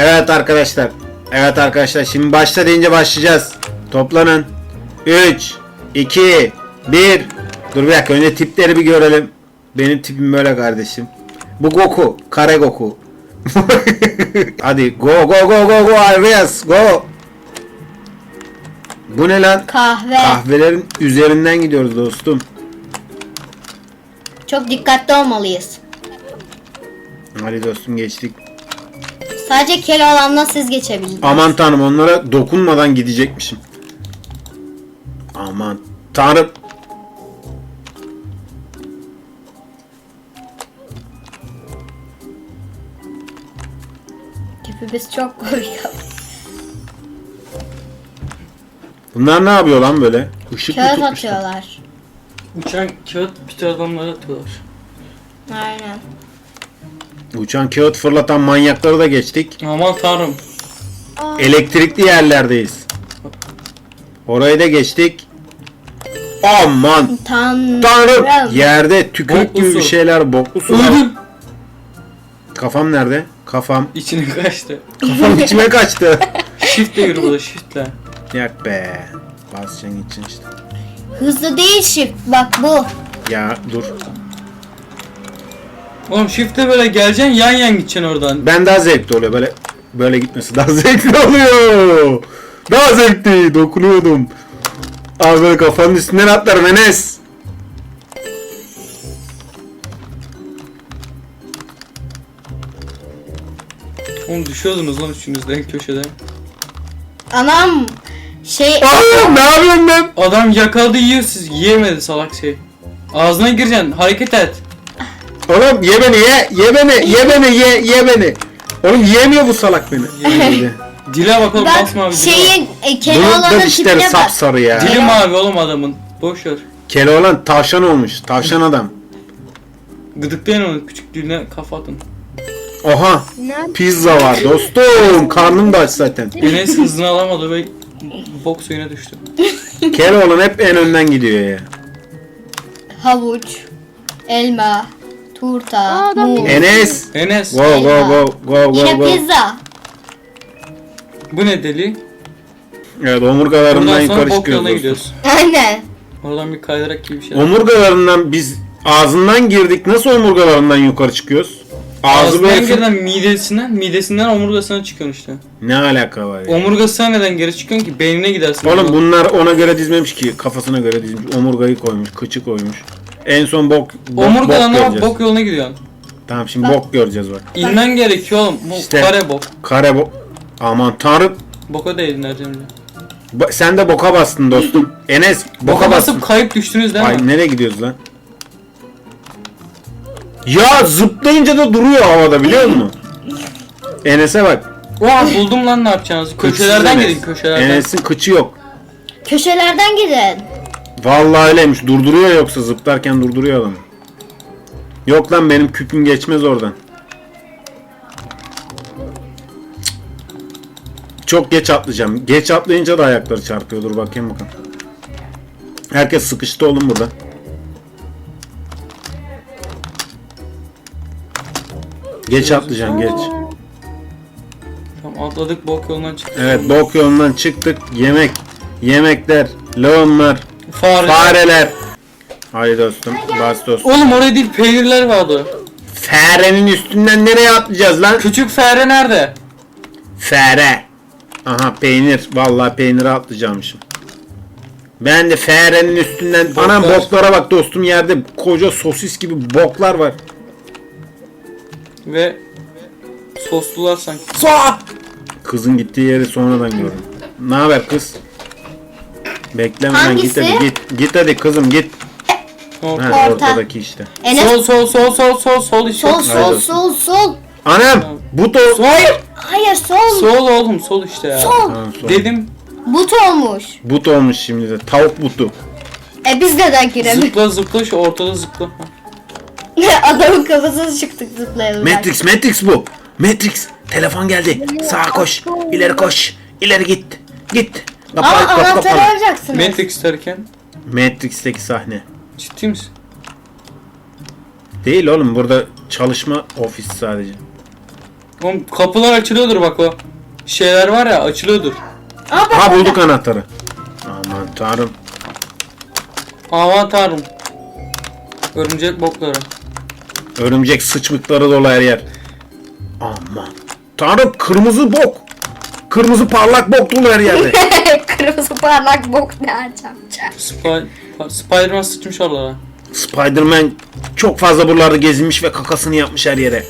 Evet arkadaşlar. Evet arkadaşlar şimdi başla deyince başlayacağız. Toplanın. 3 2 1 Dur bir dakika önce tipleri bir görelim. Benim tipim böyle kardeşim. Bu Goku. Kare Goku. Hadi go go go go go Arias go. Bu ne lan? Kahve. Kahvelerin üzerinden gidiyoruz dostum. Çok dikkatli olmalıyız. Hadi dostum geçtik. Sadece Keloğlan'la siz geçebildiniz. Aman tanrım onlara dokunmadan gidecekmişim. Aman tanrım. Tipimiz çok koyuyor. Bunlar ne yapıyor lan böyle? Işık mı Kağıt tutmuşlar? atıyorlar. Uçan kağıt bütün adamlara atıyorlar. Aynen. Uçan kağıt fırlatan manyakları da geçtik. Aman tanrım. Elektrikli yerlerdeyiz. Orayı da geçtik. Aman Tanrım. tanrım. Yerde tükürük Boklu gibi bir su. şeyler boklu su. var. Öldüm. Kafam nerede? Kafam. İçine kaçtı. Kafam içime kaçtı. Shift'le yürü burada shift'le. Yak be. Basacaksın gideceksin işte. Hızlı değil shift. Bak bu. Ya dur. Oğlum shift'le böyle geleceksin yan yan gideceksin oradan. Ben daha zevkli oluyor böyle böyle gitmesi daha zevkli oluyor. Daha zevkli dokunuyordum. Abi böyle kafanın üstünden atlarım Enes. Oğlum düşüyordunuz lan üçünüzden köşeden. Anam. Şey. Aa, ne yapıyorsun ben? Adam yakaladı yiyor siz yiyemedi salak şey. Ağzına gireceksin hareket et. Oğlum ye beni ye. Ye beni. Ye beni ye. Ye beni. Oğlum yiyemiyor bu salak beni. Yedi. Dile bak oğlum basma abi dile bak. şeyin e, Keloğlan'ın dişleri tipine bak. sapsarı ya. Dili mavi oğlum adamın. Boş ver. Keloğlan tavşan olmuş. Tavşan adam. Gıdıklayın onu küçük diline kafa atın. Oha. Pizza var dostum. Karnım da aç zaten. Enes hızını alamadı ve bok suyuna düştü. Keloğlan hep en önden gidiyor ya. Havuç. Elma. Turta. Muz. Enes. Enes Go go go go go Yine go. pizza. bu ne deli? Evet omurgalarından Bundan yukarı sonra bok çıkıyoruz dostum. gidiyoruz. Aynen. Oradan bir kaydırak gibi bir şey. Omurgalarından biz ağzından girdik. Nasıl omurgalarından yukarı çıkıyoruz? Ağzı Ağzından böyle geriden midesinden, midesinden omurgasına çıkıyorsun işte. Ne alaka var ya? Omurgasına neden geri çıkıyorsun ki? Beynine gidersin. Oğlum bunlar ona göre dizmemiş ki. Kafasına göre dizmiş. Omurgayı koymuş. Kıçı koymuş. En son bok, bok, Omurgadan bok ama göreceğiz. bok yoluna gidiyorsun. Tamam şimdi bok göreceğiz bak. İnmen gerekiyor oğlum. Bu İşte. kare bok. Kare bok. Aman tanrım. Boka değdin Ercem'le. Ba- sen de boka bastın dostum. Enes boka, Boka bastın. basıp kayıp düştünüz değil mi? Ay nereye gidiyoruz lan? Ya zıplayınca da duruyor havada biliyor musun? Enes'e bak. Oha buldum lan ne yapacağınızı. Kıçsız Köşelerden Enes. gidin köşelerden. Enes'in kıçı yok. Köşelerden gidin. Vallahi öyleymiş. Durduruyor yoksa zıplarken durduruyor adamı. Yok lan benim küpüm geçmez oradan. Çok geç atlayacağım. Geç atlayınca da ayakları çarpıyor. Dur bakayım bakalım. Herkes sıkıştı oğlum burada. Geç atlayacaksın geç. Tamam atladık bok yolundan çıktık. Evet bok yolundan çıktık. Yemek, yemekler, lağımlar, Fare. fareler. Haydi dostum, bas dostum. Oğlum oraya değil peynirler vardı. Farenin üstünden nereye atlayacağız lan? Küçük fare nerede? Fare. Aha peynir. Vallahi peyniri atlayacağımışım. Ben de farenin üstünden... Boklar. Anam boklara bak dostum yerde koca sosis gibi boklar var. Ve soslular sanki. Sa! Kızın gittiği yeri sonradan gördüm. Ne haber kız? Beklemeden git Hangisi? hadi git. Git hadi kızım git. Sol Ha, Orta. ortadaki işte. Enes sol sol sol sol sol sol işte. sol sol Haydi. sol sol. Anam! Bu da... Sol. Hayır sol. Sol oğlum sol işte ya. Sol. Ha, sol. Dedim But olmuş. But olmuş şimdi de. Tavuk butu. E biz neden giremedik? zıpla zıpla şu ortada zıpla. Ha. Adamın kafasına çıktık zıplayalım. Matrix, Matrix bu. Matrix. Telefon geldi. Sağa koş. ileri koş. İleri git. Git. Ama kapı anahtarı alacaksınız. Matrix derken Matrix'teki sahne. ciddi misin? Değil oğlum burada çalışma ofis sadece. Oğlum kapılar açılıyordur bak o. Şeyler var ya açılıyordur. Aa bak Ha bulduk anahtarı. Aman tanrım. Aman tanrım. Örümcek bokları. Örümcek sıçmıkları dolu her yer. Aman. Tanrım kırmızı bok. Kırmızı parlak bok dolu her yerde. Kırmızı parlak bok ne açacağım. Spy Spiderman sıçmış oralara. Spiderman çok fazla buralarda gezinmiş ve kakasını yapmış her yere.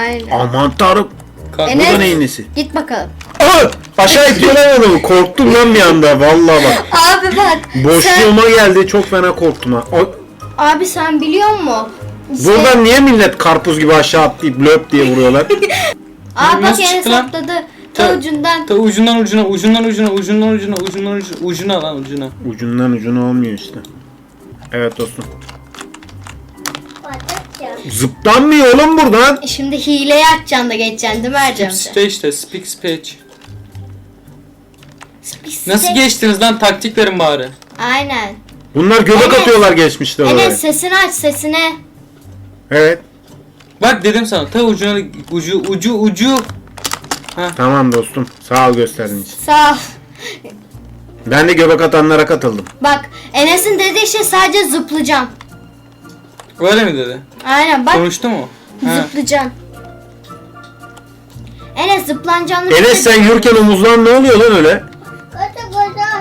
Aynen. Aman tanrım. Kalk. Bu da neyin nesi? Git bakalım. Aa, aşağı itiyorlar adamı. Korktum lan bir anda. Vallahi bak. Abi bak. sen, Boşluğuma geldi. Çok fena korktum ha. O- abi sen biliyor musun? İşte- Buradan niye millet karpuz gibi aşağı atlayıp löp diye vuruyorlar? Aa bak Nasıl yine çıktı lan? Ta ucundan. Ta ucundan ucuna, ucundan ucuna, ucundan ucuna, ucundan ucuna, ucuna lan ucuna. Ucundan ucuna olmuyor işte. Evet dostum. Zıplanmıyor oğlum buradan. Şimdi hileyi açacaksın da geçeceksin değil mi Ercem? Speech işte, speak speech. Nasıl geçtiniz lan taktik verin bari. Aynen. Bunlar göbek Evet. atıyorlar geçmişte oraya. Enes sesini aç sesini. Evet. Bak dedim sana ta ucuna ucu ucu ucu. Tamam dostum. Sağ ol gösterdiğin için. Sağ ol. Ben de göbek atanlara katıldım. Bak Enes'in dediği şey sadece zıplayacağım. Öyle mi dedi? Aynen bak Konuştu mu? Zıplayacağım. Enes zıplanacağını Enes sen yürürken omuzdan ne oluyor lan öyle?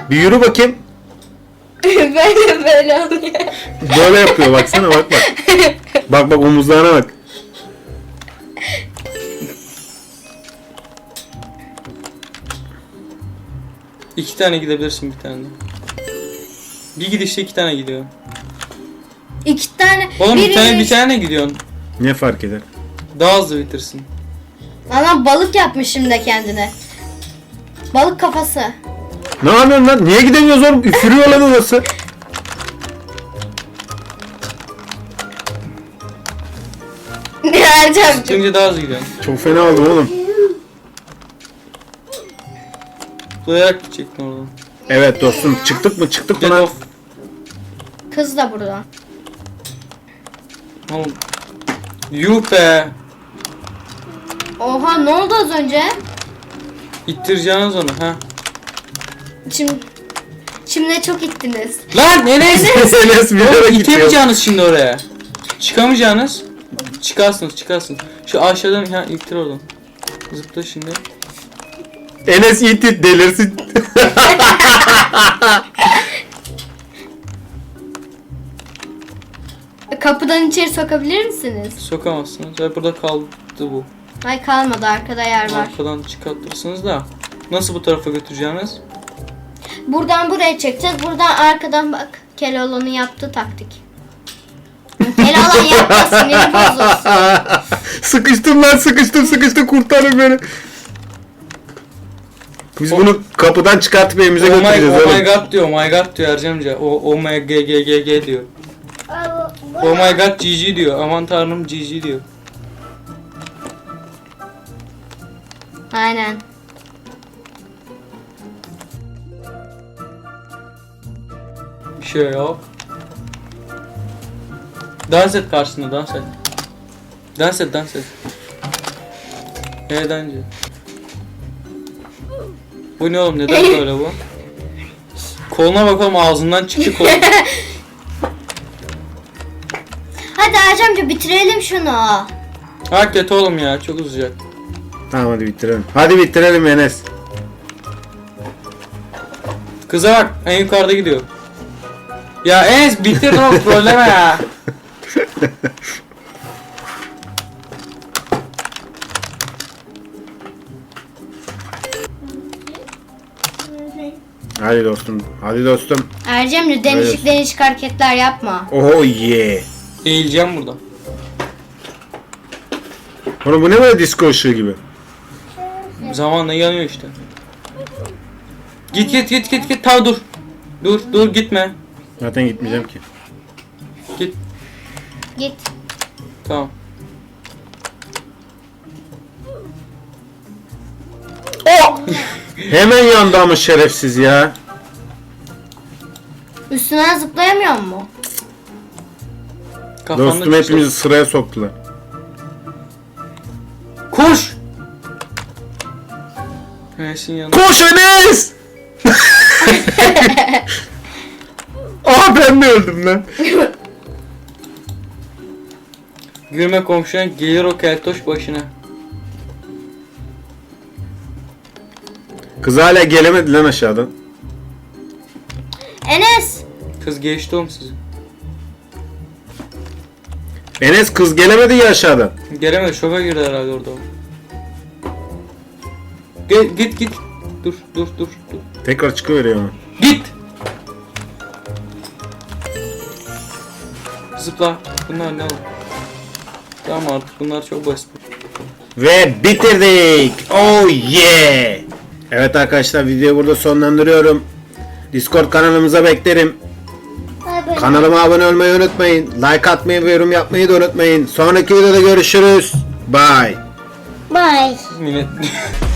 Bir yürü bakayım. böyle böyle oluyor. Böyle yapıyor baksana bak bak. Bak bak omuzlarına bak. İki tane gidebilirsin bir tane de. Bir gidişte iki tane gidiyor. İki tane. Oğlum bir tane bir tane gidiyorsun. Ne fark eder? Daha hızlı bitirsin. Ana balık yapmış şimdi kendine. Balık kafası. Ne yapıyorsun lan? Niye gidemiyoruz oğlum? Üfürüyor lan orası. Ercem. Şimdi daha hızlı gidiyorsun. Çok fena oldu oğlum. Zıplayarak gidecektin oradan. Evet dostum çıktık mı çıktık mı lan? off. Kız da burada. Oğlum. Yuh be. Oha ne oldu az önce? İttireceğiniz onu ha. Şimdi Şimdi çok ittiniz. Lan Enes! Enes bir yere Oğlum gidiyor. itemeyeceğiniz şimdi oraya. Çıkamayacaksınız. Çıkarsınız çıkarsınız. Şu aşağıdan ha ittir oradan. Zıpla şimdi. Enes it it delirsin. Kapıdan içeri sokabilir misiniz? Sokamazsınız. Ve burada kaldı bu. Ay kalmadı arkada yer var. Arkadan çıkartırsınız da. Nasıl bu tarafa götüreceğiniz? Buradan buraya çekeceğiz. Buradan arkadan bak. Keloğlan'ın yaptığı taktik. Keloğlan yapma siniri bozulsun. sıkıştım lan sıkıştım sıkıştım kurtarın beni. Biz bunu kapıdan çıkartıp evimize Oh my, götüreceğiz oh my oğlum. god diyor. Oh my god diyor Ercemce. O oh my g g g g diyor. Oh my god GG diyor. Aman tanrım GG diyor. Aynen. Bir şey yok. Dans et karşısında dans et. Dans et dans et. Evet önce. Bu ne oğlum neden böyle bu? Koluna bakalım ağzından çıktı kol. Hadi Ercem'ce bitirelim şunu. Hakikaten oğlum ya çok uzayacak. Tamam hadi bitirelim. Hadi bitirelim Enes. Kıza bak en yukarıda gidiyor. Ya Enes bitir oğlum trolleme ya. Hadi dostum. Hadi dostum. Ercem'ce değişik değişik hareketler yapma. Oh yeah. Eğileceğim burada. Oğlum bu ne böyle disco ışığı gibi? Zamanla yanıyor işte. Git git git git git ta dur. Dur dur gitme. Zaten gitmeyeceğim ki. Git. Git. Tamam. Hemen yandı ama şerefsiz ya. Üstüne zıplayamıyor mu? Kafanda Dostum çıksın. hepimizi sıraya soktular. Koş. Koş Enes! Aa ben de öldüm lan. Gülme komşuna gelir o keltoş başına. Kız hala gelemedi lan aşağıdan. Enes. Kız geçti oğlum sizi. Enes kız gelemedi ya aşağıdan. Gelemedi şoka girdi herhalde orada. Git git git. Dur dur dur dur. Tekrar çıkıveriyor ama. Git. Zıpla. Bunlar ne oğlum? Tamam artık bunlar çok basit. Ve bitirdik. Oh yeah. Evet arkadaşlar videoyu burada sonlandırıyorum. Discord kanalımıza beklerim. Kanalıma abone olmayı unutmayın. Like atmayı ve yorum yapmayı da unutmayın. Sonraki videoda görüşürüz. Bye. Bye.